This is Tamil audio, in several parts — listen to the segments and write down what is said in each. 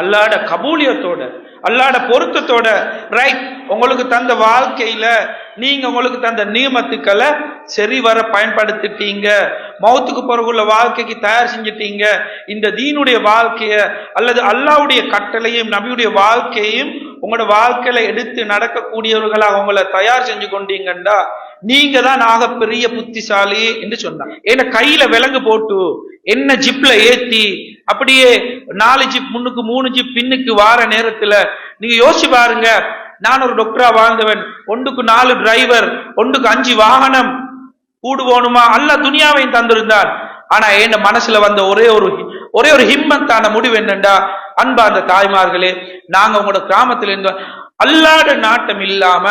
அல்லாட கபூலியத்தோட அல்லாட பொருத்தத்தோட ரைட் உங்களுக்கு தந்த வாழ்க்கையில நீங்க உங்களுக்கு தந்த நியமத்துக்களை சரிவர பயன்படுத்திட்டீங்க. மௌத்துக்கு பிறகுள்ள வாழ்க்கைக்கு தயார் செஞ்சிட்டீங்க. இந்த தீனுடைய வாழ்க்கைய அல்லது அல்லாவுடைய கட்டளையும் நபியுடைய வாழ்க்கையும் உங்களோட வாழ்க்கையில எடுத்து நடக்கக்கூடியவர்களாக உங்களை தயார் செஞ்சு கொண்டீங்கண்டா நீங்க தான் ஆகப்பெரிய புத்திசாலி என்று சொன்னாங்க ஏன்னா கையில விலங்கு போட்டு என்ன ஜிப்ல ஏத்தி அப்படியே நாலு ஜிப் முன்னுக்கு மூணு ஜிப் பின்னுக்கு வார நேரத்துல நீங்க யோசிச்சு பாருங்க நான் ஒரு டாக்டரா வாழ்ந்தவன் ஒன்றுக்கு நாலு டிரைவர் ஒன்றுக்கு அஞ்சு வாகனம் கூடுவோனுமா? அல்ல துனியாவையும் தந்திருந்தான் ஆனா என் மனசுல வந்த ஒரே ஒரு ஒரே ஒரு ஹிம்மத்தான முடிவு என்னண்டா? அன்பா அந்த தாய்மார்களே நாங்க உங்களோட கிராமத்துல இருந்தோம் அல்லாட நாட்டம் இல்லாம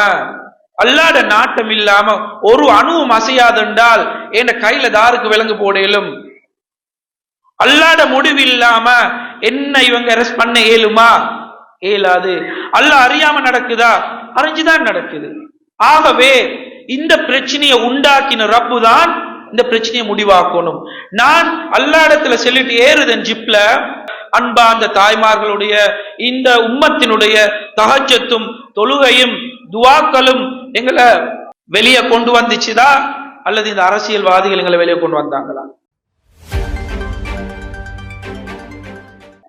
அல்லாட நாட்டம் இல்லாம ஒரு அணுவும் அசையாதென்றால் என் கையில தாருக்கு விலங்கு போடையிலும் அல்லாட முடிவு இல்லாம என்ன இவங்க அரெஸ்ட் பண்ண இயலுமா இயலாது அல்ல அறியாம நடக்குதா? அறிஞ்சுதான் நடக்குது. ஆகவே இந்த பிரச்சனையை உண்டாக்கின ரப்பு தான் இந்த பிரச்சனையை முடிவாக்கணும். நான் அல்லாடத்துல செல்லிட்டு ஏறுதன் ஜிப்ல. அன்பார்ந்த அந்த தாய்மார்களுடைய இந்த உம்மத்தினுடைய தகச்சத்தும் தொழுகையும் துவாக்களும் எங்களை வெளியே கொண்டு வந்துச்சுதா? அல்லது இந்த அரசியல்வாதிகள் எங்களை வெளியே கொண்டு வந்தாங்களா?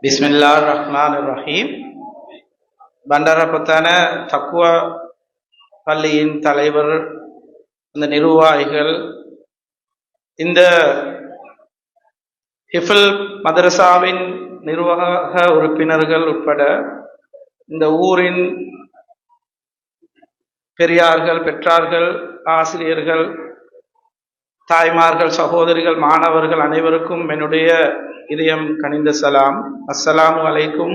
பிஸ்மில்லா ரஹ்மான் ரஹீம் பண்டாரப்பத்தான தக்குவா பள்ளியின் தலைவர் இந்த நிர்வாகிகள் இந்த ஹிஃபல் மதரசாவின் நிர்வாக உறுப்பினர்கள் உட்பட இந்த ஊரின் பெரியார்கள் பெற்றார்கள் ஆசிரியர்கள் தாய்மார்கள் சகோதரிகள் மாணவர்கள் அனைவருக்கும் என்னுடைய இதயம் கனிந்த சலாம். அஸ்ஸலாமு அலைக்கும்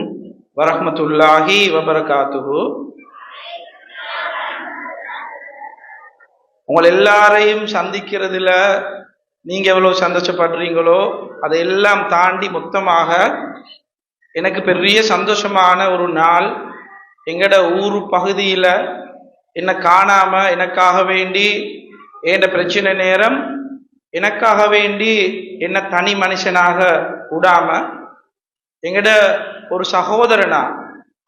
வரஹமத்துல்லாஹி வபரகாத்துகு உங்கள் எல்லாரையும் சந்திக்கிறதுல நீங்க எவ்வளவு சந்தோஷப்படுறீங்களோ அதையெல்லாம் தாண்டி மொத்தமாக எனக்கு பெரிய சந்தோஷமான ஒரு நாள் எங்கட ஊர் பகுதியில் என்னை காணாம எனக்காக வேண்டி ஏண்ட பிரச்சனை நேரம் எனக்காக வேண்டி என்ன தனி மனுஷனாக விடாம எங்கட ஒரு சகோதரனா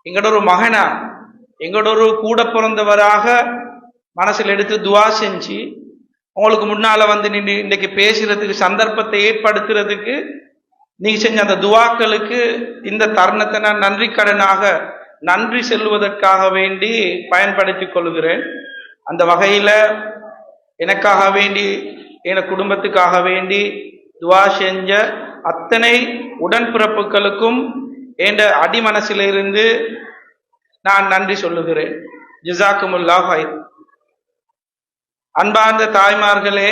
எங்கட ஒரு மகனா எங்களோட ஒரு கூட பிறந்தவராக மனசில் எடுத்து துவா செஞ்சு உங்களுக்கு முன்னால வந்து நின்று இன்னைக்கு பேசுறதுக்கு சந்தர்ப்பத்தை ஏற்படுத்துறதுக்கு நீங்க செஞ்ச அந்த துவாக்களுக்கு இந்த தருணத்தை நான் நன்றி கடனாக நன்றி செல்வதற்காக வேண்டி பயன்படுத்திக் கொள்கிறேன். அந்த வகையில எனக்காக வேண்டி என் குடும்பத்துக்காக வேண்டி துவா செஞ்ச அத்தனை உடன்பிறப்புகளுக்கும் என்ற அடிமனசிலிருந்து நான் நன்றி சொல்லுகிறேன். ஜிசாக்குமுல்லா ஹைத் அன்பார்ந்த தாய்மார்களே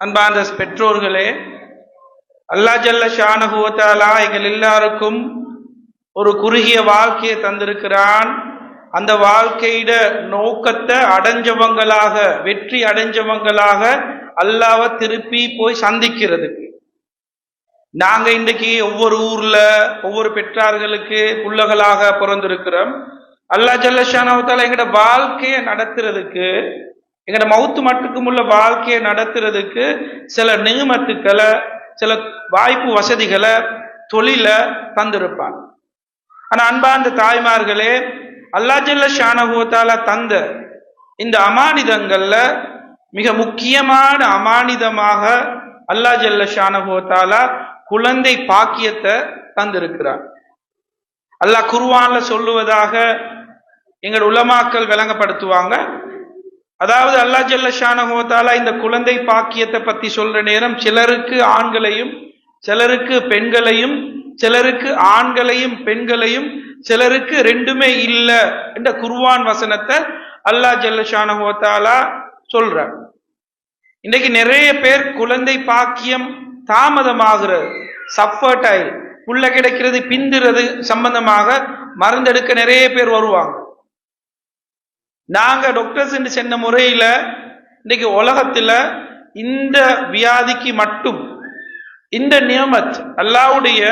அன்பார்ந்த பெற்றோர்களே அல்லா ஜல்ல ஷானகுவத்தாலா எங்கள் எல்லாருக்கும் ஒரு குறுகிய வாழ்க்கையை தந்திருக்கிறான். அந்த வாழ்க்கையிட நோக்கத்தை அடைஞ்சவங்களாக வெற்றி அடைஞ்சவங்களாக அல்லாவை திருப்பி போய் சந்திக்கிறதுக்கு நாங்க இன்றைக்கு ஒவ்வொரு ஊர்ல ஒவ்வொரு பெற்றார்களுக்கு புள்ளகளாக பிறந்திருக்கிறோம். அல்லா ஜல்லஷானவத்தால எங்கட வாழ்க்கையை நடத்துறதுக்கு எங்களோட மவுத்து மட்டுக்கும் உள்ள வாழ்க்கையை நடத்துறதுக்கு சில நியமத்துக்களை சில வாய்ப்பு வசதிகளை தொழிலை தந்திருப்பாங்க. ஆனா அன்பார்ந்த தாய்மார்களே அல்லா ஜல்ல ஷானகுவத்தால தந்த இந்த அமானிதங்கள்ல மிக முக்கியமான அமானிதமாக அல்லா ஜல்ல ஷானகுவத்தாலா குழந்தை பாக்கியத்தை தந்திருக்கிறார். அல்லாஹ் குருவான்ல சொல்லுவதாக எங்கள் உலமாக்கள் விளங்கப்படுத்துவாங்க. அதாவது அல்லா ஜல்ல ஷானகுவத்தாலா இந்த குழந்தை பாக்கியத்தை பத்தி சொல்ற நேரம் சிலருக்கு ஆண்களையும் சிலருக்கு பெண்களையும் சிலருக்கு ஆண்களையும் பெண்களையும் சிலருக்கு ரெண்டுமே இல்ல என்ற குர்வான் வசனத்தை அல்லா ஜல்லஷானஹோத்தாலா சொல்ற இன்னைக்கு நிறைய பேர் குழந்தை பாக்கியம் தாமதமாகிறது சஃபர்டைல் புள்ள கிடைக்கிறது பிந்துறது சம்பந்தமாக மருந்தெடுக்க நிறைய பேர் வருவாங்க. நாங்கள் டாக்டர்ஸ் என்று சென்ற முறையில் இன்னைக்கு உலகத்தில் இந்த வியாதிக்கு மட்டும் இந்த நியமத் அல்லாவுடைய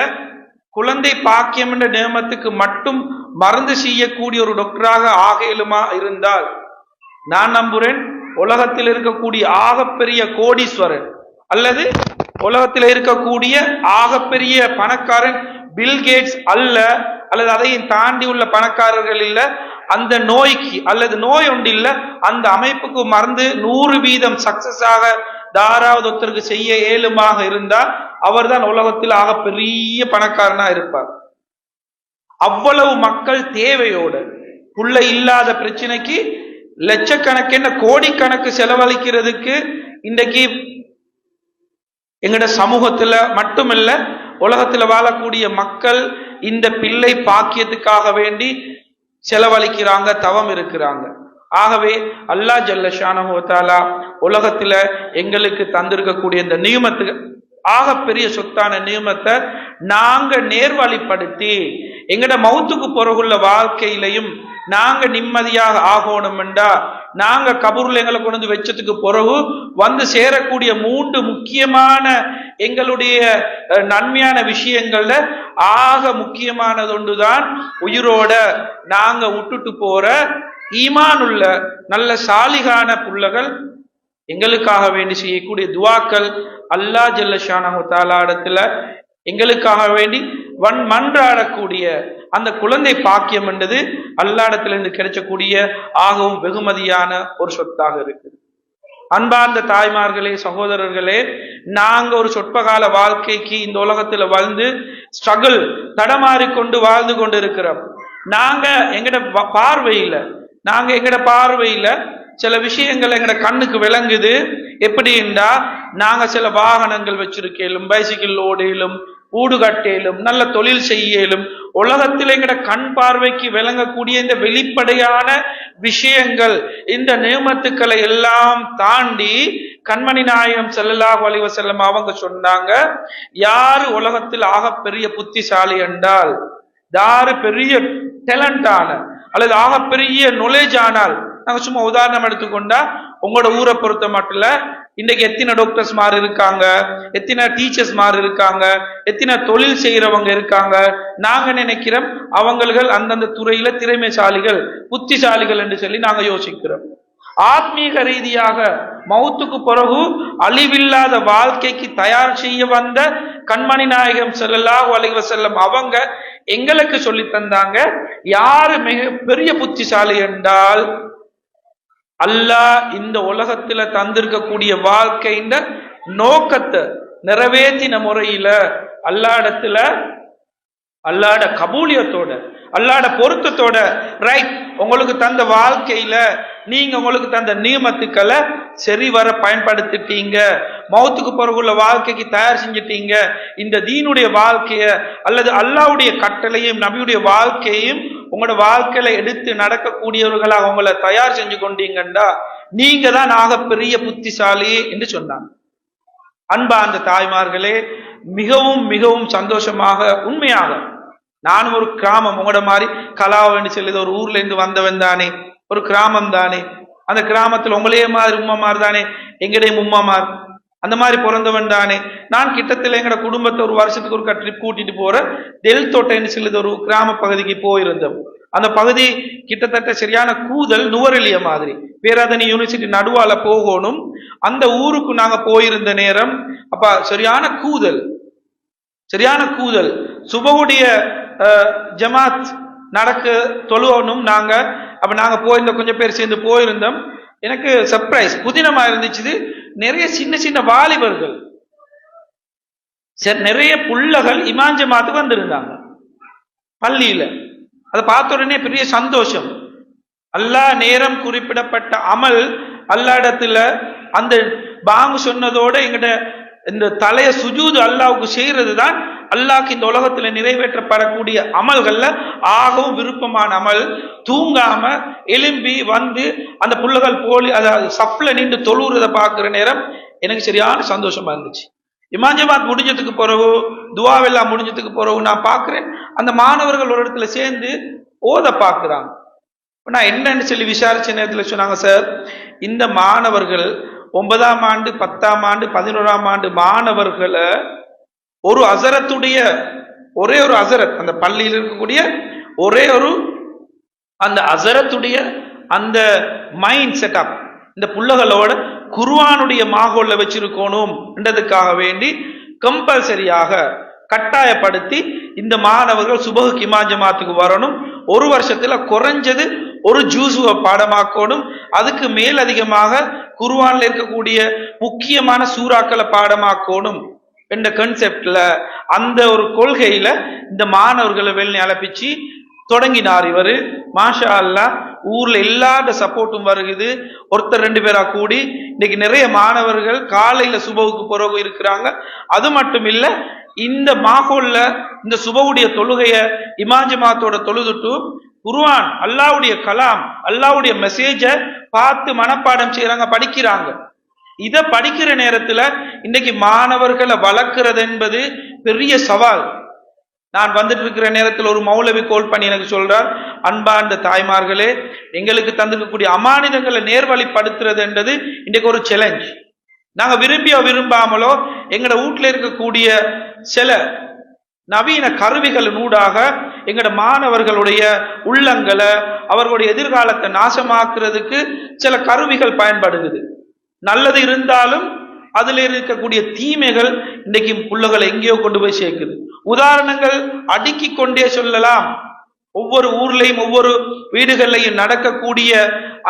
குழந்தை பாக்கியம் என்ற நியமத்துக்கு மட்டும் மருந்து செய்யக்கூடிய ஒரு டாக்டராக ஆக இயலுமா இருந்தால் நான் நம்புறேன் உலகத்தில் இருக்கக்கூடிய ஆகப்பெரிய கோடீஸ்வரன் அல்லது உலகத்தில் இருக்கக்கூடிய ஆகப்பெரிய பணக்காரன் பில் கேட்ஸ் அல்ல அல்லது அதையும் தாண்டி உள்ள பணக்காரர்கள் இல்ல அந்த நோய்க்கு அல்லது நோய் ஒன்று இல்லை அந்த அமைப்புக்கு மறந்து நூறு வீதம் சக்சஸ் ஆக தாராவது ஒருத்தருக்கு செய்ய ஏழுமாக இருந்தால் அவர் அவர்தான் உலகத்தில் ஆக பெரிய பணக்காரனா இருப்பார். அவ்வளவு மக்கள் தேவையோட புள்ள இல்லாத பிரச்சனைக்கு லட்சக்கணக்கென்ன கோடிக்கணக்கு செலவழிக்கிறதுக்கு இன்றைக்கு எங்கட சமூகத்துல மட்டுமல்ல உலகத்துல வாழக்கூடிய மக்கள் இந்த பிள்ளை பாக்கியத்துக்காக வேண்டி செலவழிக்கிறாங்க தவம் இருக்கிறாங்க. ஆகவே அல்லாஹ் ஜல்ல ஷானஹுவத்தாலா உலகத்துல எங்களுக்கு தந்திருக்கக்கூடிய இந்த நியமத்துக்கு ஆக பெரிய சொத்தான நியமத்தை நாங்க நேர்வழிப்படுத்தி எங்கட மௌத்துக்கு பிறகுள்ள வாழ்க்கையிலையும் நாங்க நிம்மதியாக ஆகணும்டா நாங்க கபூர்ல எங்களை கொண்டு வந்து வச்சதுக்கு பிறகு வந்து சேரக்கூடிய மூன்று முக்கியமான எங்களுடைய நன்மையான விஷயங்கள்ல ஆக முக்கியமானது ஒன்றுதான் உயிரோட நாங்க விட்டுட்டு போற ஈமானுள்ள நல்ல சாலிகான புள்ளகள் எங்களுக்காக வேண்டி செய்யக்கூடிய துவாக்கள் அல்லாஹ் ஜல்லஷானஹு தாலா இடத்துல எங்களுக்காக வேண்டி வன் மன்றாடக்கூடிய அந்த குழந்தை பாக்கியம் என்றது அல்லாடத்திலிருந்து கிடைச்சக்கூடிய ஆகவும் வெகுமதியான ஒரு சொத்தாக இருக்குது. அன்பார்ந்த தாய்மார்களே சகோதரர்களே நாங்க ஒரு சொற்பகால வாழ்க்கைக்கு இந்த உலகத்துல வாழ்ந்து ஸ்ட்ரகிள் தடமாறிக்கொண்டு வாழ்ந்து கொண்டு இருக்கிறோம் நாங்க எங்கட வ- பார்வையில நாங்க எங்கட பார்வையில சில விஷயங்கள் எங்கட கண்ணுக்கு விளங்குது. எப்படின்னா நாங்க சில வாகனங்கள் வச்சிருக்கேலும் பைசிக்கிள் ஓடையிலும் ஊடு கட்டேலும் நல்ல தொழில் செய்யலும் உலகத்தில் எங்கட கண் பார்வைக்கு விளங்கக்கூடிய இந்த வெளிப்படையான விஷயங்கள் இந்த நியமத்துக்களை எல்லாம் தாண்டி கண்மணி நாயகம் செல்லலாக வலிவ செல்லும் அவங்க சொன்னாங்க யாரு உலகத்தில் ஆக பெரிய புத்திசாலி என்றால் யாரு பெரிய டேலண்டான அல்லது ஆக பெரிய நொலேஜ் ஆனால் நாங்க சும்மா உதாரணம் எடுத்துக்கொண்டா உங்களோட ஊரை பொறுத்த மட்டும் இன்றைக்கு எத்தனை டாக்டர்ஸ் மாதிரி இருக்காங்க? எத்தனை டீச்சர்ஸ் மாதிரி இருக்காங்க? எத்தனை தொழில் செய்கிறவங்க இருக்காங்க? நாங்கள் நினைக்கிறோம் அவங்கள் அந்தந்த துறையில் திறமைசாலிகள் புத்திசாலிகள் என்று சொல்லி நாங்கள் யோசிக்கிறோம். ஆத்மீக ரீதியாக மௌத்துக்கு பிறகு அழிவில்லாத வாழ்க்கைக்கு தயார் செய்ய வந்த கண்மணி நாயகம் ஸல்லல்லாஹு வலைவ செல்லம் அவங்க எங்களுக்கு சொல்லி தந்தாங்க யாரு மிக பெரிய புத்திசாலி என்றால் அல்லாஹ் இந்த உலகத்துல தந்திருக்கக்கூடிய வாழ்க்கையின் நோக்கத்தை நிறைவேற்றின முறையில அல்லாடத்துல அல்லாட கபூலியத்தோட அல்லாட பொருத்தத்தோட ரைட் உங்களுக்கு தந்த வாழ்க்கையில நீங்க உங்களுக்கு தந்த நியமத்துக்களை சரிவர பயன்படுத்திட்டீங்க. மௌத்துக்கு பிறகுள்ள வாழ்க்கைக்கு தயார் செஞ்சிட்டீங்க. இந்த தீனுடைய வாழ்க்கைய அல்லது அல்லாஹ்வுடைய கட்டளையும் நபியுடைய வாழ்க்கையும் உங்களோட வாழ்க்கையில எடுத்து நடக்கக்கூடியவர்களாக உங்களை தயார் செஞ்சு கொண்டீங்கன்னா நீங்க தான் ஆகப்பெரிய புத்திசாலி என்று சொன்னாங்க. அன்பா அந்த தாய்மார்களே மிகவும் மிகவும் சந்தோஷமாக உண்மையாக நானும் ஒரு கிராமம் உங்களோட மாதிரி கலாவன்னு சொல்லுது ஒரு ஊர்ல இருந்து வந்தவன் தானே ஒரு கிராமம் தானே அந்த கிராமத்துல உங்களையே மாதிரி உம்மா மாதிரி தானே எங்கடையும் உம்மா மாதிரி அந்த மாதிரி பிறந்தவன் தானே. நான் கிட்டத்தில் எங்கட குடும்பத்தை ஒரு வருஷத்துக்கு ஒரு ட்ரிப் கூட்டிட்டு போற டெல் தோட்டைன்னு சொல்லுது ஒரு கிராம பகுதிக்கு போயிருந்தோம். அந்த பகுதி கிட்டத்தட்ட சரியான கூதல் நுவரெலிய மாதிரி. பேராதனி யூனிவர்சிட்டி நடுவால போகணும். அந்த ஊருக்கு நாங்க போயிருந்த நேரம் அப்ப சரியான கூதல் சரியான கூதல். சுபவுடைய ஜமாத் நடக்க தொழுவணும் நாங்க. அப்ப நாங்க போயிருந்த கொஞ்சம் பேர் சேர்ந்து போயிருந்தோம். எனக்கு சர்ப்ரைஸ் புதினமா இருந்துச்சு நிறைய சின்ன சின்ன வாலிபர்கள். சரி நிறைய புள்ளகள் இமாஞ்ச ஜமாத்துக்கு வந்திருந்தாங்க. பள்ளியில. அதை பார்த்த உடனே பெரிய சந்தோஷம். அல்லாஹ் நேரம் குறிப்பிடப்பட்ட அமல் அல்லாஹ்விடத்துல அந்த பாங்கு சொன்னதோட எங்கிட்ட இந்த தலைய சுஜூது அல்லாவுக்கு செய்யறது தான் அல்லாஹ் இந்த உலகத்துல நிறைவேற்றப்படக்கூடிய அமல்கள்ல ஆகவும் விருப்பமான அமல். தூங்காம எலும்பி வந்து அந்த புள்ளகள் போலி அதாவது சப்ல நின்று தொழுறதை பார்க்குற நேரம் எனக்கு சரியான சந்தோஷமா இருந்துச்சு. இமாஞ்சபாத் முடிஞ்சதுக்கு பிறகு துவாவெல்லாம் முடிஞ்சதுக்கு பிறகு நான் பார்க்குறேன். அந்த மாணவர்கள் ஒரு இடத்துல சேர்ந்து ஓத பார்க்குறாங்க. நான் என்னன்னு சொல்லி விசாரிச்ச நேரத்தில் சொன்னாங்க சார் இந்த மாணவர்கள் ஒன்பதாம் ஆண்டு பத்தாம் ஆண்டு பதினோராம் ஆண்டு மாணவர்களை ஒரு அசரத்துடைய ஒரே ஒரு அசரத் அந்த பள்ளியில் இருக்கக்கூடிய ஒரே ஒரு அந்த அசரத்துடைய அந்த மைண்ட் செட்டப் இந்த புள்ளகளோட குருவானுடைய மாகோல்ல வச்சிருக்கணும் என்றதுக்காக வேண்டி கம்பல்சரியாக கட்டாயப்படுத்தி இந்த மாணவர்கள் சுபகு கிமான் ஜமாத்துக்கு வரணும். ஒரு வருஷத்துல குறைஞ்சது ஒரு ஜூசுவை பாடமாக்கணும். அதுக்கு மேல் அதிகமாக குர்ஆன்ல இருக்கக்கூடிய முக்கியமான சூறாக்களை பாடமாக்கணும். என்ற கன்செப்ட்ல அந்த ஒரு கொள்கையில இந்த மாணவர்களை வெளியே அழைப்பிச்சு தொடங்கினார் இவர். மாஷா அல்லா ஊர்ல இல்லாத சப்போர்ட்டும் வருகுது. ஒருத்தர் ரெண்டு பேரா கூடி இன்னைக்கு நிறைய மாணவர்கள் காலையில சுபவுக்கு பிறகு இருக்கிறாங்க. அது மட்டும் இல்ல இந்த மாகோல்ல இந்த சுபவுடைய தொழுகைய இமாஜமாத்தோட தொழுதுட்டு குருவான் அல்லாவுடைய கலாம் அல்லாவுடைய மெசேஜை பார்த்து மனப்பாடம் செய்யறாங்க படிக்கிறாங்க. இதை படிக்கிற நேரத்துல இன்னைக்கு மாணவர்களை வளர்க்கிறது என்பது பெரிய சவால். நான் வந்துட்டு இருக்கிற நேரத்தில் ஒரு மௌலவி கோல் பண்ணி எனக்கு சொல்றார் அன்பார்ந்த தாய்மார்களே எங்களுக்கு தந்திருக்கக்கூடிய அமானிதங்களை நேர்வழிப்படுத்துறது என்றது இன்றைக்கு ஒரு சேலஞ்ச் நாங்கள் விரும்பியோ விரும்பாமலோ எங்களோட வீட்டில் இருக்கக்கூடிய சில நவீன கருவிகளின் ஊடாக எங்கட மாணவர்களுடைய உள்ளங்களை அவர்களுடைய எதிர்காலத்தை நாசமாக்குறதுக்கு சில கருவிகள் பயன்படுகிறது. நல்லது இருந்தாலும் அதில் இருக்கக்கூடிய தீமைகள் இன்னைக்கு புள்ளகளை எங்கேயோ கொண்டு போய் சேர்க்குது. உதாரணங்கள் அடுக்கி கொண்டே சொல்லலாம். ஒவ்வொரு ஊர்லையும் ஒவ்வொரு வீடுகள்லையும் நடக்கக்கூடிய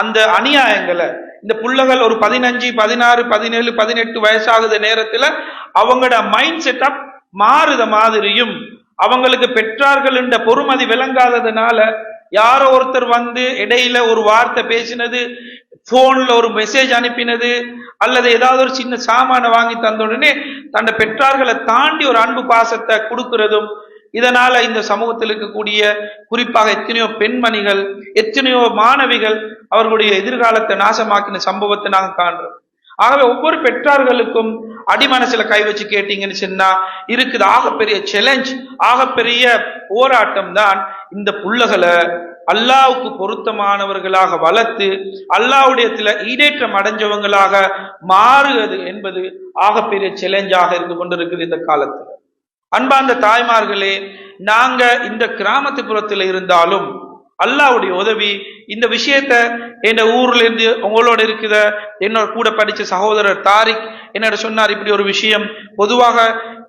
அந்த அநியாயங்களை. இந்த புள்ளகள் ஒரு பதினஞ்சு பதினாறு பதினேழு பதினெட்டு வயசாகுத நேரத்துல அவங்களோட மைண்ட் செட்டப் மாறுத மாதிரியும் அவங்களுக்கு பெற்றார்கள் என்ற பொறுமதி விளங்காததுனால யாரோ ஒருத்தர் வந்து இடையில ஒரு வார்த்தை பேசினது போன்ல ஒரு மெசேஜ் அனுப்பினது அல்லது ஏதாவது ஒரு சின்ன சாமானை வாங்கி தந்த உடனே தன்னை பெற்றார்களை தாண்டி ஒரு அன்பு பாசத்தை கொடுக்கிறதும் இதனால இந்த சமூகத்தில் இருக்கக்கூடிய குறிப்பாக எத்தனையோ பெண்மணிகள் எத்தனையோ மாணவிகள் அவர்களுடைய எதிர்காலத்தை நாசமாக்கின சம்பவத்தை நாங்கள் காண்றோம். ஆகவே ஒவ்வொரு பெற்றார்களுக்கும் அடிமனசுல கை வச்சு கேட்டீங்கன்னு சொன்னா இருக்குது ஆகப்பெரிய சேலஞ்ச் ஆகப்பெரிய போராட்டம் தான் இந்த புள்ளகளை அல்லாவுக்கு பொருத்தமானவர்களாக வளர்த்து அல்லாவுடையத்துல ஈடேற்றம் அடைஞ்சவங்களாக மாறுவது என்பது ஆகப்பெரிய சேலஞ்சாக இருந்து கொண்டிருக்குது இந்த காலத்தில். அன்பார்ந்த தாய்மார்களே நாங்க இந்த கிராமத்துப்புறத்துல இருந்தாலும் அல்லாவுடைய உதவி இந்த விஷயத்த என் ஊர்ல இருந்து உங்களோட இருக்கிற என்னோட கூட படிச்ச சகோதரர் தாரிக் என்னோட சொன்னார் இப்படி ஒரு விஷயம். பொதுவாக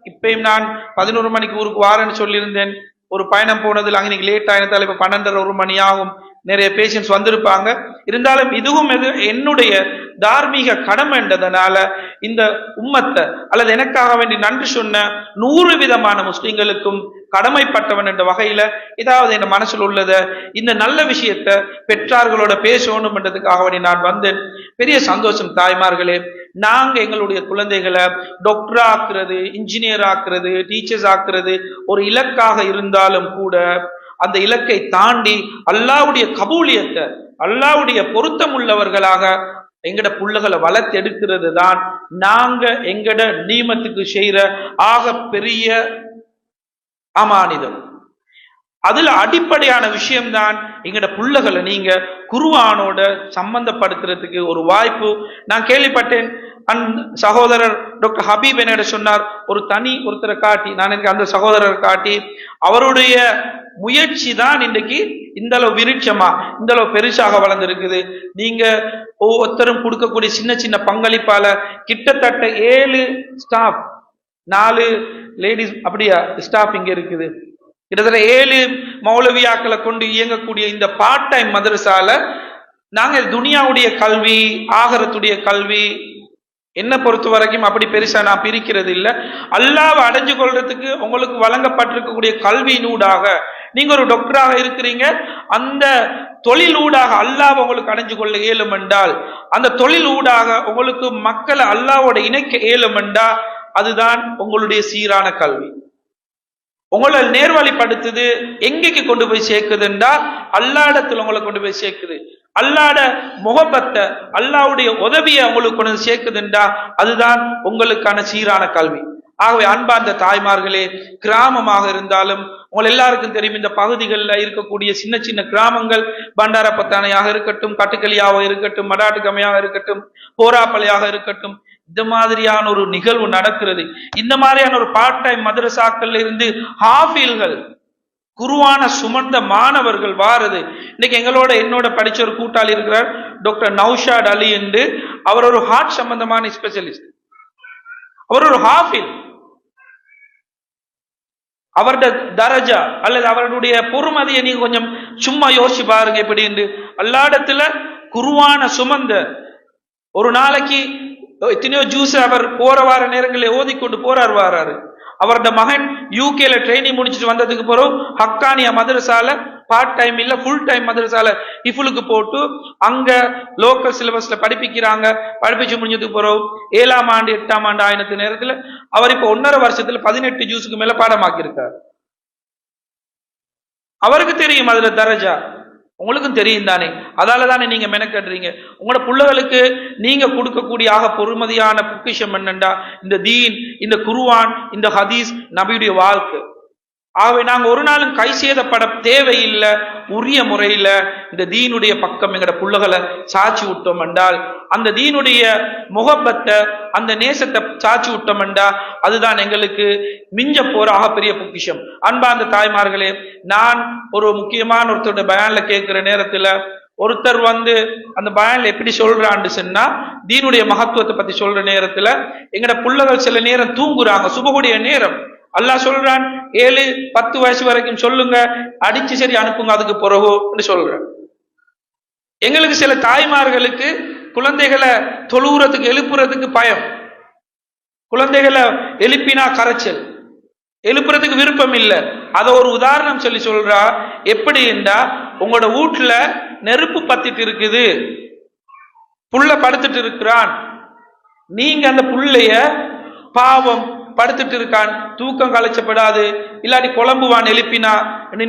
இப்பயும் நான் பதினோரு மணிக்கு ஊருக்கு வாரேன்னு சொல்லியிருந்தேன். ஒரு பயணம் போனதில் அங்கே நீங்கள் லேட் ஆயிருந்தால் இப்போ பன்னெண்டரை ஒரு மணி ஆகும். நிறைய பேஷண்ட்ஸ் வந்திருப்பாங்க. இருந்தாலும் இதுவும் எது என்னுடைய தார்மீக கடமைன்றதுனால இந்த உம்மத்தை அல்லது எனக்காக வேண்டி நன்றி சொன்ன நூறு விதமான முஸ்லீம்களுக்கும் கடமைப்பட்டவன் என்ற வகையில ஏதாவது என் மனசில் உள்ளத இந்த நல்ல விஷயத்த பெற்றார்களோட பேசணும்ன்றதுக்காக வேண்டி நான் வந்தேன். பெரிய சந்தோஷம் தாய்மார்களே. நாங்க எங்களுடைய குழந்தைகளை டாக்டர் ஆக்குறது இன்ஜினியர் ஆக்குறது டீச்சர்ஸ் ஆக்குறது ஒரு இலக்காக இருந்தாலும் கூட அந்த இலக்கை தாண்டி அல்லாவுடைய கபூலியத்தை அல்லாவுடைய பொருத்தம் உள்ளவர்களாக எங்கட புள்ளகளை வளர்த்தெடுக்கிறது தான் நாங்க எங்கட நியமத்துக்கு செய்யற ஆக பெரிய அமானிதம். அதுல அடிப்படையான விஷயம்தான் எங்கட புள்ளகளை நீங்க குருவானோட சம்பந்தப்படுத்துறதுக்கு ஒரு வாய்ப்பு. நான் கேள்விப்பட்டேன். அந் சகோதரர் டாக்டர் ஹபீப் என்னிட சொன்னார் ஒரு தனி ஒருத்தரை காட்டி நான் எனக்கு அந்த சகோதரர் காட்டி அவருடைய முயற்சி தான் இன்றைக்கு இந்த அளவு விருட்சமா இந்த அளவு பெருசாக வளர்ந்துருக்குது. நீங்க ஒவ்வொருத்தரும் கொடுக்கக்கூடிய சின்ன சின்ன பங்களிப்பால கிட்டத்தட்ட ஏழு ஸ்டாஃப் நாலு லேடிஸ் அப்படியா ஸ்டாஃப் இங்க இருக்குது. கிட்டத்தட்ட ஏழு மௌலவியாக்களை கொண்டு இயங்கக்கூடிய இந்த பார்ட் டைம் மதரசால நாங்கள் துனியாவுடைய கல்வி ஆகரத்துடைய கல்வி என்ன பொறுத்த வரைக்கும் அப்படி பெருசா நான் பிரிக்கிறது இல்லை. அல்லாவை அடைஞ்சு கொள்றதுக்கு உங்களுக்கு வழங்கப்பட்டிருக்கக்கூடிய கல்வியினூடாக நீங்க ஒரு டாக்டராக இருக்கிறீங்க. அந்த தொழில் ஊடாக அல்லாஹ் உங்களுக்கு அடைஞ்சு கொள்ள இயலும் என்றால் அந்த தொழில் ஊடாக உங்களுக்கு மக்களை அல்லாவோட இணைக்க இயலும் என்றா அதுதான் உங்களுடைய சீரான கல்வி. உங்களை நேர்வழிப்படுத்துது எங்கேக்கு கொண்டு போய் சேர்க்குதுன்றா அல்லாடத்தில் உங்களை கொண்டு போய் சேர்க்குது. அல்லாட முகப்பத்தை அல்லாவுடைய உதவியை உங்களுக்கு கொண்டு வந்து சேர்க்குதுன்றா அதுதான் உங்களுக்கான சீரான கல்வி. ஆகவே அன்பார்ந்த தாய்மார்களே கிராமமாக இருந்தாலும் உங்கள் எல்லாருக்கும் தெரியும் இந்த பகுதிகளில் இருக்கக்கூடிய சின்ன சின்ன கிராமங்கள் பண்டாரப்பத்தானையாக இருக்கட்டும் கட்டுக்கலியாக இருக்கட்டும் மடாட்டுக்கமையாக இருக்கட்டும் போராப்பலையாக இருக்கட்டும் இந்த மாதிரியான ஒரு நிகழ்வு நடக்கிறது. இந்த மாதிரியான ஒரு பார்ட் டைம் மதரசாக்கள்ல இருந்து ஹாஃபீல்கள் குருவான சுமந்த மாணவர்கள் வாருது. இன்னைக்கு எங்களோட என்னோட படிச்ச ஒரு கூட்டாளி இருக்கிறார் டாக்டர் நௌஷாட் அலி என்று. அவர் ஒரு ஹார்ட் சம்பந்தமான ஸ்பெஷலிஸ்ட் அவர் ஒரு ஹாஃபில். அவருடைய தரஜா அல்லது அவருடைய பொறுமதியை நீங்க கொஞ்சம் சும்மா யோசிச்சு பாருங்க எப்படி எப்படின்னு அல்லாடத்துல குருவான சுமந்த ஒரு நாளைக்கு எத்தனையோ ஜூஸ் அவர் போற வார நேரங்களில் ஓதிக்கொண்டு போறார் வாராரு. அவரோட மகன் யூகேல ட்ரைனிங் முடிச்சுட்டு வந்ததுக்கு பிறகு ஹக்கானியா மதரசால பார்ட் டைம் இல்ல ஃபுல் டைம் மதரசால இஃபுலுக்கு போட்டு அங்க லோக்கல் சிலபஸ்ல படிப்பிக்கிறாங்க. படிப்பிச்சு முடிஞ்சதுக்கு பிறகு ஏழாம் ஆண்டு எட்டாம் ஆண்டு ஆயினத்து நேரத்துல அவர் இப்ப ஒன்னரை வருஷத்துல பதினெட்டு ஜூஸுக்கு மேல பாடமாக்கியிருக்கார். அவருக்கு தெரியும் அதுல தரஜா. உங்களுக்கும் தெரியும் தானே. அதால தானே நீங்க மெனக்கடுறீங்க. உங்களோட பிள்ளைகளுக்கு நீங்க கொடுக்கக்கூடிய ஆக பொறுமதியான பொக்கிஷம் என்னண்டா? இந்த தீன் இந்த குருவான் இந்த ஹதீஸ் நபியுடைய வாழ்க்கை. ஆகவே நாங்கள் ஒரு நாளும் கை சேதப்பட தேவையில்லை உரிய முறையில் இந்த தீனுடைய பக்கம் எங்கட புள்ளகளை சாட்சி விட்டோம் என்றால் அந்த தீனுடைய முகப்பத்தை அந்த நேசத்தை சாட்சி விட்டோம் என்றால் அதுதான் எங்களுக்கு மிஞ்ச போற ஆகப்பெரிய பொக்கிஷம். அன்பா அந்த தாய்மார்களே நான் ஒரு முக்கியமான ஒருத்தருடைய பயானில் கேட்குற நேரத்தில் ஒருத்தர் வந்து அந்த பயனில் எப்படி சொல்றான்னு சொன்னா தீனுடைய மகத்துவத்தை பத்தி சொல்ற நேரத்துல எங்கட புள்ளகள் சில நேரம் தூங்குறாங்க சுபகுடைய நேரம். அல்லாஹ் சொல்றான் ஏழு பத்து வயசு வரைக்கும் சொல்லுங்க அடிச்சு சரி அனுப்புங்க அதுக்கு பிறகு சொல்றேன். எங்களுக்கு சில தாய்மார்களுக்கு குழந்தைகளை தொழுவுறதுக்கு எழுப்புறதுக்கு பயம். குழந்தைகளை எழுப்பினா கரைச்சல். எழுப்புறதுக்கு விருப்பம் இல்லை. அதை ஒரு உதாரணம் சொல்லி சொல்றா எப்படி என்றா உங்களோட வீட்டுல நெருப்பு பத்திட்டு இருக்குது. புள்ள படுத்துட்டு இருக்கிறான். நீங்க அந்த புள்ளைய பாவம் படுத்துட்டு இருக்கான் தூக்கம் கலைச்சப்படாது. இல்லாட்டி குழம்புவான் எழுப்பினா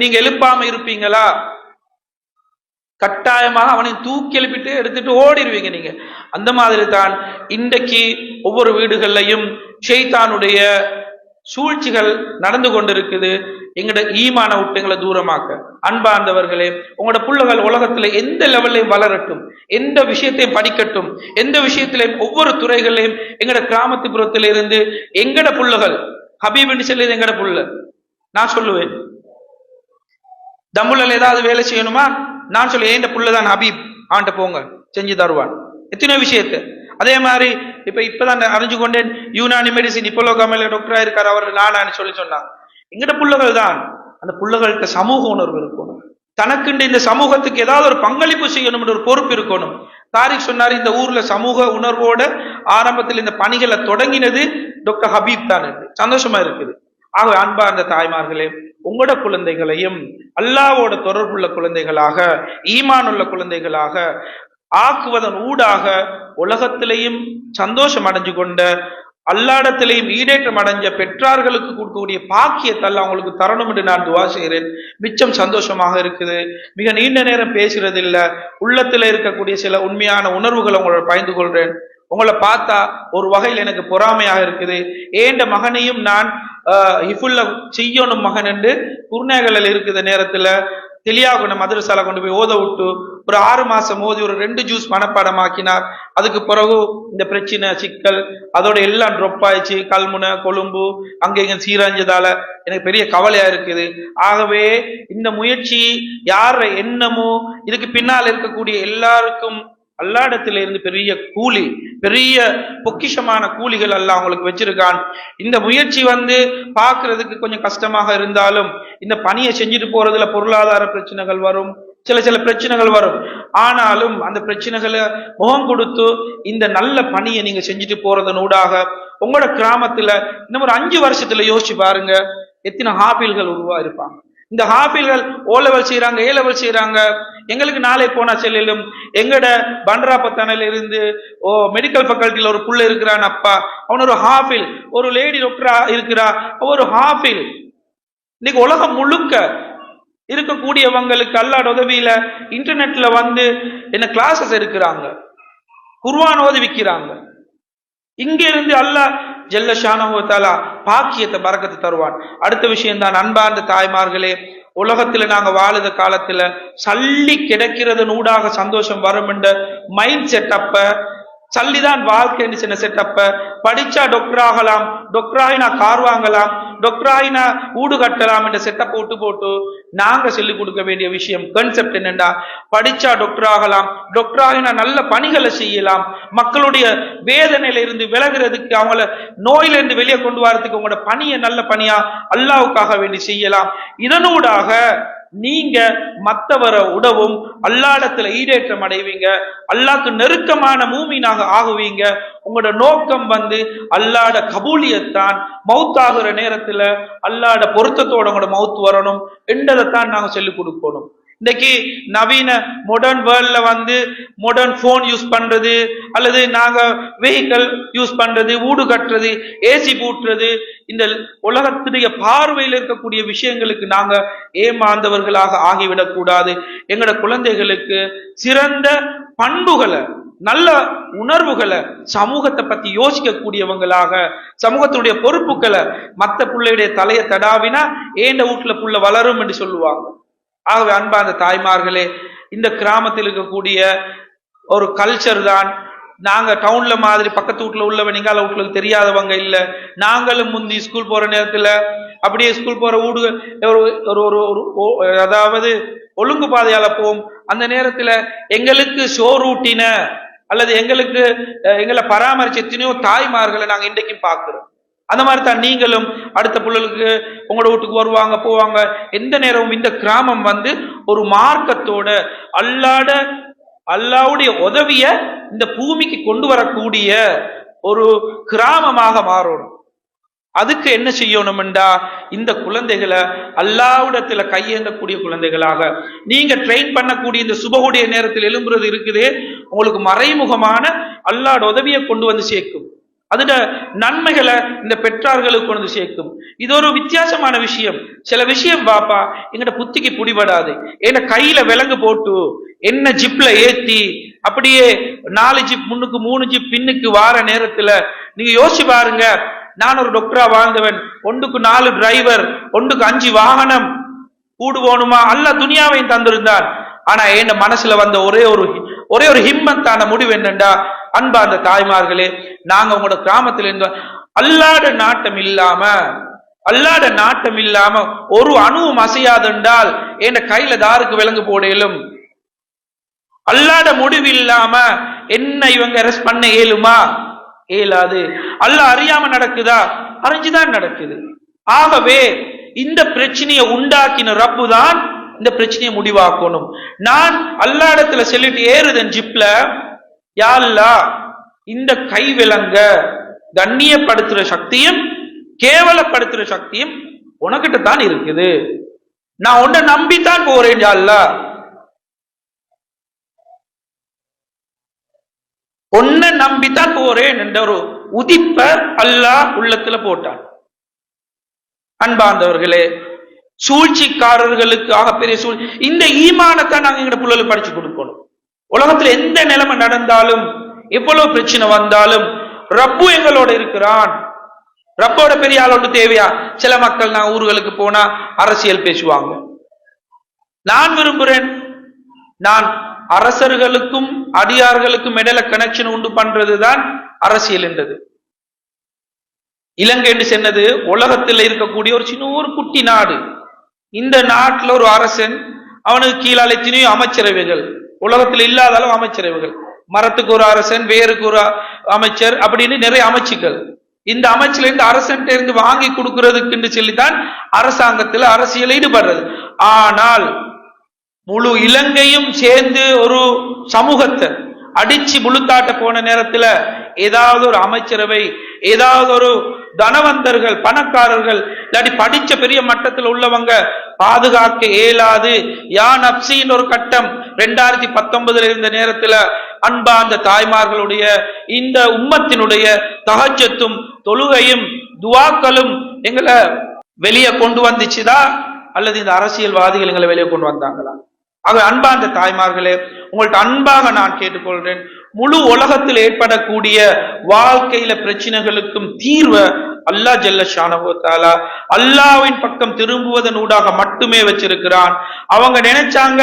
நீங்க எழுப்பாம இருப்பீங்களா? கட்டாயமாக அவனை தூக்கி எழுப்பிட்டு எடுத்துட்டு ஓடிடுவீங்க நீங்க. அந்த மாதிரி தான் இன்றைக்கு ஒவ்வொரு வீடுகள்லையும் ஷெய்தானுடைய சூழ்ச்சிகள் நடந்து கொண்டிருக்குது. எங்களோட ஈமான விட்டுங்களை தூரமாக்க. அன்பார்ந்தவர்களே உங்களோட பிள்ளைகள் உலகத்துல எந்த லெவல்லையும் வளரட்டும் எந்த விஷயத்தையும் படிக்கட்டும் எந்த விஷயத்திலையும் ஒவ்வொரு துறைகளையும் எங்களோட கிராமத்துப்புறத்துல இருந்து எங்கட புள்ளைகள் ஹபீப்னு சொல்லி எங்கட புள்ள? நான் சொல்லுவேன். தம்புள்ள ஏதாவது வேலை செய்யணுமா? நான் சொல்லுவேன் என் புள்ளதான் ஹபீப்? ஆண்ட போங்க செஞ்சு தருவான். எத்தனை விஷயத்தை. அதே மாதிரி இப்ப இப்பதான் அறிஞ்சு கொண்டேன் யூனானி மெடிசின் இப்போலோ கமல டாக்டரா அவர் நானான்னு சொல்லி சொன்னாங்க. எங்கிட்ட புள்ளகள் தான் அந்த புள்ளகள்கிட்ட சமூக உணர்வு இருக்கணும். தனக்குண்டு இந்த சமூகத்துக்கு ஏதாவது ஒரு பங்களிப்பு செய்யணும்னு ஒரு பொறுப்பு இருக்கணும். தாரிக் சொன்னார் இந்த ஊர்ல சமூக உணர்வோட ஆரம்பத்தில் இந்த பணிகளை தொடங்கினது டாக்டர் ஹபீப் தான் சந்தோஷமா இருக்குது. ஆக அன்பா அந்த தாய்மார்களே உங்களோட குழந்தைகளையும் அல்லாவோட தொடர்புள்ள குழந்தைகளாக ஈமான் உள்ள குழந்தைகளாக ஆக்குவதன் ஊடாக உலகத்திலையும் சந்தோஷம் அடைஞ்சு கொண்ட அல்லாடத்திலையும் ஈடேற்றம் அடைஞ்ச பெற்றார்களுக்கு கொடுக்கக்கூடிய பாக்கியத்தல்ல அவங்களுக்கு தரணும் என்று நான் துவா செய்கிறேன். மிச்சம் சந்தோஷமாக இருக்குது. மிக நீண்ட நேரம் பேசுறது உள்ளத்தில் இருக்கக்கூடிய சில உண்மையான உணர்வுகளை உங்களோட பயந்து கொள்றேன் உங்களை பார்த்தா ஒரு வகையில் எனக்கு பொறாமையாக இருக்குது. ஏண்ட மகனையும் நான் ஹிஃபுல்ல செய்யணும் மகன் என்று குருநேகலில் இருக்கிற நேரத்தில். தெளியாக மதுரசாலை கொண்டு போய் ஓத விட்டு ஒரு ஆறு மாசம் ஓதி ஒரு ரெண்டு ஜூஸ் மனப்பாடமாக்கினார். அதுக்கு பிறகு இந்த பிரச்சனை சிக்கல் அதோட எல்லாம் ட்ரொப் ஆயிடுச்சு. கல்முனை கொழும்பு அங்கே இங்கே சீரஞ்சதால எனக்கு பெரிய கவலையா இருக்குது. ஆகவே இந்த முயற்சி யார எண்ணமோ இதுக்கு பின்னால் இருக்கக்கூடிய எல்லாருக்கும் அல்லாடத்தில இருந்து பெரிய கூலி பெரிய பொக்கிஷமான கூலிகள் எல்லாம் அவங்களுக்கு வச்சிருக்கான். இந்த முயற்சி வந்து பார்க்கறதுக்கு கொஞ்சம் கஷ்டமாக இருந்தாலும் இந்த பணியை செஞ்சுட்டு போறதுல பொருளாதார பிரச்சனைகள் வரும் சில சில பிரச்சனைகள் வரும். ஆனாலும் அந்த பிரச்சனைகளை முகம் கொடுத்து இந்த நல்ல பணியை நீங்க செஞ்சுட்டு போறதன் ஊடாக உங்களோட கிராமத்துல இன்னும் ஒரு அஞ்சு வருஷத்துல யோசிச்சு பாருங்க எத்தனை ஹாபில்கள் உருவா இருப்பாங்க இந்த ஹாபில்கள் ஓ லெவல் செய்யறாங்க ஏ லெவல் செய்யறாங்க எங்களுக்கு நாளை போனா செல்லிலும் எங்கட பண்டராப்பத்தனையில இருந்து ஓ மெடிக்கல் ஃபேக்கல்ட்டில ஒரு புள்ள இருக்கிறான் அப்பா. அவன் ஒரு ஹாஃபில் ஒரு லேடி டாக்டரா இருக்கிறா ஒரு ஹாஃபில் இன்னைக்கு உலகம் முழுக்க இருக்கக்கூடியவங்களுக்கு அல்லாட உதவியில இன்டர்நெட்ல வந்து என்ன கிளாஸஸ் இருக்கிறாங்க குர்வான் ஓதி விற்கிறாங்க இங்க இருந்து அல்லாஹ் ஜெல்ல ஷானஹுவத்தாலா பாக்கியத்தை பறக்கத்தை தருவான். அடுத்த விஷயம் தான் அன்பார்ந்த தாய்மார்களே உலகத்துல நாங்க வாழுத காலத்துல சல்லி கிடைக்கிறது நூடாக சந்தோஷம் வரும் என்ற மைண்ட் செட்டப்ப சல்லிதான் வாழ்க்கைன்னு சின்ன செட்டப்ப படிச்சா டாக்டர் ஆகலாம் டாக்டர் ஆகினா கார் வாங்கலாம் டாக்டர் ஆயினா ஊடு கட்டலாம் என்ற செட்டை போட்டு போட்டு நாங்க சொல்லிக் கொடுக்க வேண்டிய விஷயம் கன்செப்ட் என்னென்னா படிச்சா டாக்டர் ஆகலாம். டாக்டர் ஆகினா நல்ல பணிகளை செய்யலாம். மக்களுடைய வேதனையில இருந்து விலகுறதுக்கு அவங்கள நோயில இருந்து வெளியே கொண்டு வரதுக்கு உங்களோட பணியை நல்ல பணியா அல்லாவுக்காக வேண்டி செய்யலாம். இதனூடாக நீங்க மத்தவரை உடவும் அல்லாடத்துல ஈடேற்றம் அடைவீங்க. அல்லாத்து நெருக்கமான மூமினாக ஆகுவீங்க. உங்களோட நோக்கம் வந்து அல்லாட கபூலியத்தான். மவுத்தாகிற நேரத்துல அல்லாட பொருத்தத்தோட உங்களோட மவுத்து வரணும். என்றதைத்தான் நாங்க சொல்லிக் கொடுக்கணும். இன்னைக்கு நவீன மாடர்ன் வேர்ல்ட்ல வந்து மாடர்ன் ஃபோன் யூஸ் பண்றது அல்லது நாங்கள் வெஹிக்கல் யூஸ் பண்றது வீடு கட்டுறது ஏசி பூட்டுறது இந்த உலகத்துடைய பார்வையில் இருக்கக்கூடிய விஷயங்களுக்கு நாங்கள் ஏமாந்தவர்களாக ஆகிவிடக்கூடாது எங்களோட குழந்தைகளுக்கு சிறந்த பண்புகளை நல்ல உணர்வுகளை சமூகத்தை பத்தி யோசிக்கக்கூடியவங்களாக சமூகத்தினுடைய பொறுப்புகளை மற்ற பிள்ளையுடைய தலையை தடாவினா ஏண்ட வீட்டுல புள்ள வளரும் என்று சொல்லுவாங்க. ஆகவே அன்பார்ந்த தாய்மார்களே இந்த கிராமத்தில் இருக்கக்கூடிய ஒரு கல்ச்சர் தான். நாங்கள் டவுனில் மாதிரி பக்கத்து வீட்டில் உள்ளவங்க நீங்கள் வீட்டுல தெரியாதவங்க இல்லை. நாங்களும் முந்தி ஸ்கூல் போகிற நேரத்தில் அப்படியே ஸ்கூல் போகிற வீடுகள் ஒரு ஒரு ஒரு ஒரு ஓ- அதாவது ஒழுங்கு பாதையால் போவோம். அந்த நேரத்தில் எங்களுக்கு சோறூட்டின அல்லது எங்களுக்கு எங்களை பராமரிச்ச எத்தனையோ தாய்மார்களை நாங்கள் இன்றைக்கும் பார்க்குறோம். அந்த மாதிரி தான் நீங்களும் அடுத்த பிள்ளைகளுக்கு உங்களோட வீட்டுக்கு வருவாங்க போவாங்க. எந்த நேரமும் இந்த கிராமம் வந்து ஒரு மார்க்கத்தோட அல்லாட அல்லாவுடைய உதவிய இந்த பூமிக்கு கொண்டு வரக்கூடிய ஒரு கிராமமாக மாறணும். அதுக்கு என்ன செய்யணும்டா? இந்த குழந்தைகளை அல்லாவிடத்துல கையேந்தக்கூடிய குழந்தைகளாக. நீங்க ட்ரெயின் பண்ணக்கூடிய இந்த சுபகுடைய நேரத்தில் எழும்புறது இருக்குது உங்களுக்கு மறைமுகமான அல்லாட உதவியை கொண்டு வந்து சேர்க்கும். அதோட நன்மைகளை இந்த பெற்றார்களுக்கு கொண்டு சேர்க்கும். இது ஒரு வித்தியாசமான விஷயம். சில விஷயம் பாப்பா எங்கட புத்திக்கு பிடிபடாது. ஏன்னா கையில விலங்கு போட்டு என்ன ஜிப்ல ஏத்தி அப்படியே நாலு ஜிப் முன்னுக்கு மூணு ஜிப் பின்னுக்கு வார நேரத்துல நீங்க யோசிச்சு பாருங்க. நான் ஒரு டாக்டரா வாழ்ந்தவன். ஒன்றுக்கு நாலு டிரைவர் ஒன்றுக்கு அஞ்சு வாகனம். கூடு போகணுமா? அல்ல துனியாவையும் தந்திருந்தான் ஆனா என் மனசுல வந்த ஒரே ஒரு ஒரே ஒரு ஹிம்மத்தான முடிவு என்னண்டா? அன்பா அந்த தாய்மார்களே நாங்க உங்களோட கிராமத்துல இருந்தோம் அல்லாட நாட்டம் இல்லாம அல்லாட நாட்டம் இல்லாம ஒரு அணுவும் அசையாதென்றால் என் கையில தாருக்கு விலங்கு போடலும். அல்லாட முடிவு இல்லாம என்ன இவங்க அரெஸ்ட் பண்ண இயலுமா? இயலாது. அல்ல அறியாம நடக்குதா? அறிஞ்சுதான் நடக்குது. ஆகவே இந்த பிரச்சனையை உண்டாக்கின ரப்பு தான் இந்த பிரச்சனையை முடிவாக்கணும். நான் அல்லாடத்துல செல்லிட்டு ஏறுதன் ஜிப்ல யா இந்த கை விலங்க கண்ணியப்படுத்துற சக்தியும் கேவலப்படுத்துற சக்தியும் உனக்கிட்ட தான் இருக்குது. நான் உன்னை நம்பித்தான் போறேன் யா உன்னை நம்பித்தான் போறேன் என்ற ஒரு உதிப்ப அல்லாஹ் உள்ளத்துல போட்டான். அன்பார்ந்தவர்களே சூழ்ச்சிக்காரர்களுக்கு ஆகப்பெரிய சூழ் இந்த ஈமானத்தை நாங்க எங்க பிள்ளைகளுக்கு படிச்சு கொடுக்கணும். உலகத்துல எந்த நிலைமை நடந்தாலும் எவ்வளவு பிரச்சனை வந்தாலும் ரப்பு எங்களோட இருக்கிறான். ரப்போட பெரிய ஆள் ஒன்று தேவையா? சில மக்கள் நான் ஊர்களுக்கு போனா அரசியல் பேசுவாங்க. நான் விரும்புகிறேன் நான் அரசர்களுக்கும் அடியார்களுக்கும் இடையில கனெக்ஷன் உண்டு பண்றதுதான் அரசியல் என்றது. இலங்கை என்று சொன்னது உலகத்தில் இருக்கக்கூடிய ஒரு சின்ன ஒரு குட்டி நாடு. இந்த நாட்டில் ஒரு அரசன் அவனுக்கு கீழால எத்தனையோ அமைச்சரவைகள். உலகத்தில் இல்லாத அளவு அமைச்சரவைகள். மரத்துக்கு ஒரு அரசன் வேருக்கு ஒரு அமைச்சர் அப்படின்னு நிறைய அமைச்சுக்கள். இந்த அமைச்சில இருந்து அரசன் இருந்து வாங்கி கொடுக்கறதுக்குன்னு சொல்லித்தான் அரசாங்கத்தில் அரசியல் ஈடுபடுறது. ஆனால் முழு இலங்கையும் சேர்ந்து ஒரு சமூகத்தை அடிச்சு முழுத்தாட்ட போன நேரத்துல ஏதாவது ஒரு அமைச்சரவை ஏதாவது ஒரு தனவந்தர்கள் பணக்காரர்கள் இல்லாட்டி படிச்ச பெரிய மட்டத்தில் உள்ளவங்க பாதுகாக்க இயலாது. யா நப்சின்னு ஒரு கட்டம் ரெண்டாயிரத்தி பத்தொன்பதுல இருந்த நேரத்துல அன்பா அந்த தாய்மார்களுடைய இந்த உம்மத்தினுடைய தகஜத்தும் தொழுகையும் துவாக்களும் எங்களை வெளியே கொண்டு வந்துச்சுதா? அல்லது இந்த அரசியல்வாதிகள் எங்களை வெளியே கொண்டு வந்தாங்களா? ஆக அன்பார்ந்த தாய்மார்களே உங்கள்ட்ட அன்பாக நான் கேட்டுக்கொள்கிறேன். முழு உலகத்தில் ஏற்படக்கூடிய வாழ்க்கையில பிரச்சனைகளுக்கும் தீர்வை அல்லாஹ் ஜல்ல ஷானஹு அல்லாவின் பக்கம் திரும்புவதன் ஊடாக மட்டுமே வச்சிருக்கிறான். அவங்க நினைச்சாங்க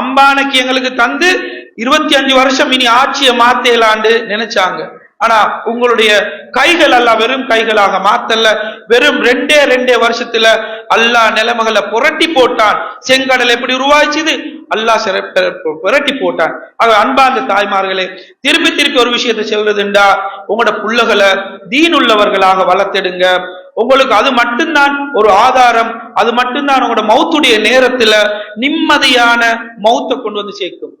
அம்பானைக்கு எங்களுக்கு தந்து இருபத்தி அஞ்சு வருஷம் இனி ஆட்சியை மாத்தேலாண்டு நினைச்சாங்க. ஆனா உங்களுடைய கைகள் அல்ல வெறும் கைகளாக மாத்தல்ல வெறும் ரெண்டே ரெண்டே வருஷத்துல அல்லாஹ் நிலைமைகளை புரட்டி போட்டான். செங்கடல் எப்படி உருவாச்சுது? அல்லாஹ் சிற- புரட்டி போட்டான். ஆக அன்பார்ந்த தாய்மார்களே திருப்பி திருப்பி ஒரு விஷயத்தை சொல்றதுண்டா உங்களோட புள்ளகளை தீனுள்ளவர்களாக வளர்த்தெடுங்க. உங்களுக்கு அது மட்டும்தான் ஒரு ஆதாரம் அது மட்டும்தான் உங்களோட மௌத்துடைய நேரத்துல நிம்மதியான மௌத்தை கொண்டு வந்து சேர்க்கும்.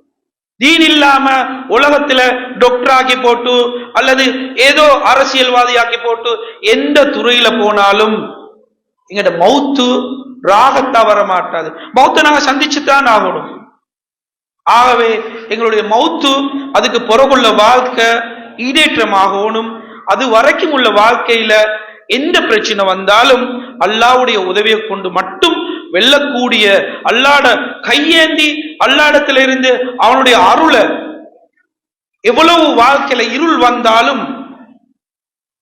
தீன் இல்லாம உலகத்துல டாக்டர் ஆக்கி போட்டு அல்லது ஏதோ அரசியல்வாதி ஆக்கி போட்டு எந்த துறையில போனாலும் எங்கட மௌத்து ராகத்தா வர மாட்டாது மௌத்தை நாங்க சந்திச்சுதான் ஆகணும். ஆகவே எங்களுடைய மௌத்து அதுக்கு பிறகுள்ள வாழ்க்கை ஈடேற்றமாகணும். அது வரைக்கும் உள்ள வாழ்க்கையில எந்த பிரச்சனை வந்தாலும் அல்லாவுடைய உதவியை கொண்டு மட்டும் வெல்லக்கூடிய அல்லாட கையேந்தி அல்லாடத்திலிருந்து அவனுடைய அருளை எவ்வளவு வாழ்க்கையில இருள் வந்தாலும்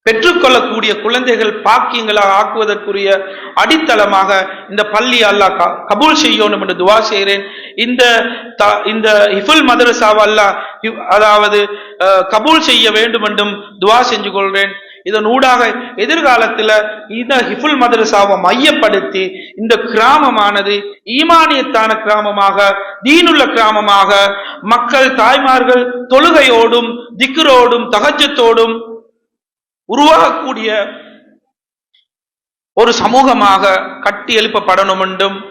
பெற்றுக்கொள்ளக்கூடிய குழந்தைகள் பாக்கியங்களாக ஆக்குவதற்குரிய அடித்தளமாக இந்த பள்ளி அல்லாஹ் க- கபூல் செய்யணும் என்று துவா செய்கிறேன். இந்த த- இந்த ஹிஃபுல் மதரசாவை அல்லாஹ் அதாவது கபூல் செய்ய வேண்டும் என்றும் துவா செஞ்சு கொள்கிறேன். இதன் ஊடாக எதிர்காலத்தில் இந்த ஹிஃபுல் மதரசாவை மையப்படுத்தி இந்த கிராமமானது ஈமானியத்தான கிராமமாக தீனுள்ள கிராமமாக மக்கள் தாய்மார்கள் தொழுகையோடும் திக்ரோடும் தகஜத்தோடும் உருவாகக்கூடிய ஒரு சமூகமாக கட்டி எழுப்பப்படணும் என்றும்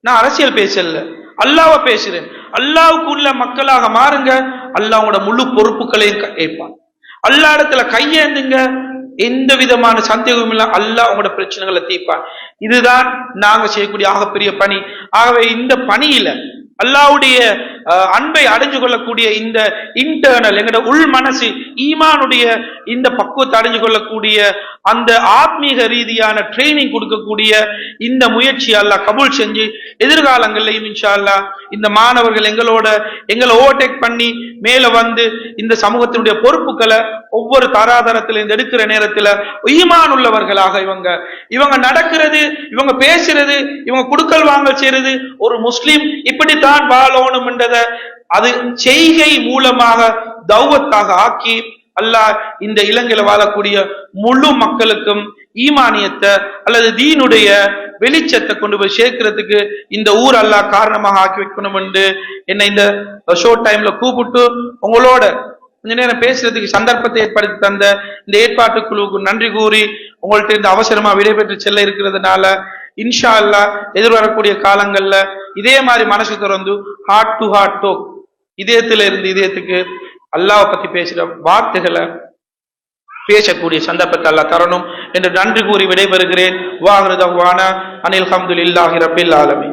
நான் அரசியல் பேசல. அல்லாவை பேசுறேன். அல்லாவுக்கு உள்ள மக்களாக மாறுங்க. அல்லாவோட முழு பொறுப்புகளையும் க- ஏற்பான். அல்லா இடத்துல கையேந்துங்க. எந்த விதமான சந்தேகமும் இல்லை. அல்லா உங்களோட பிரச்சனைகளை தீர்ப்பான். இதுதான் நாங்க செய்யக்கூடிய ஆகப்பெரிய பணி. ஆகவே இந்த பணியில அல்லாஹ்வுடைய அன்பை அடைஞ்சு கொள்ளக்கூடிய இந்த இன்டர்னல் எங்கட உள் மனசு ஈமானுடைய இந்த பக்குவத்தை அடைஞ்சு கொள்ளக்கூடிய அந்த ஆத்மீக ரீதியான ட்ரைனிங் கொடுக்கக்கூடிய இந்த முயற்சி அல்லாஹ் கபூல் செஞ்சு எதிர்காலங்கள்லையும் இன்ஷா அல்லாஹ் இந்த மாணவர்கள் எங்களோட எங்களை ஓவர்டேக் பண்ணி மேல வந்து இந்த சமூகத்தினுடைய பொறுப்புகளை ஒவ்வொரு தராதரத்துல இருந்து எடுக்கிற நேரத்துல ஈமான் உள்ளவர்களாக இவங்க. இவங்க நடக்கிறது இவங்க பேசுறது இவங்க குடுக்கல் வாங்கல் செய்யறது ஒரு முஸ்லீம் இப்படித்தான் வாழணும்ன்றத அது செய்கை மூலமாக தௌவத்தாக ஆக்கி அல்லாஹ் இந்த இலங்கையில வாழக்கூடிய முழு மக்களுக்கும் ஈமானியத்தை அல்லது தீனுடைய வெளிச்சத்தை கொண்டு போய் சேர்க்கிறதுக்கு இந்த ஊர் அல்லாஹ் காரணமாக ஆக்கி வைக்கணும் என்று என்னை இந்த ஷோ டைம்ல கூப்பிட்டு உங்களோட கொஞ்ச நேரம் பேசுறதுக்கு சந்தர்ப்பத்தை ஏற்படுத்தி தந்த இந்த ஏற்பாட்டு குழுவுக்கு நன்றி கூறி உங்கள்ட்ட இந்த அவசரமா விடைபெற்று செல்ல இருக்கிறதுனால இன்ஷா அல்லாஹ் எதிர்வரக்கூடிய காலங்கள்ல இதே மாதிரி மனசு திறந்து ஹார்ட் டு ஹார்ட் டோக் இதயத்துல இருந்து இதயத்துக்கு அல்லாவை பத்தி பேசுற வார்த்தைகளை பேசக்கூடிய சந்தர்ப்பத்தை அல்லாஹ் தரணும் என்று நன்றி கூறி விடைபெறுகிறேன். வாஹிருதவான அனில் ஹம்துலில்லாஹி ரபில் ஆலமி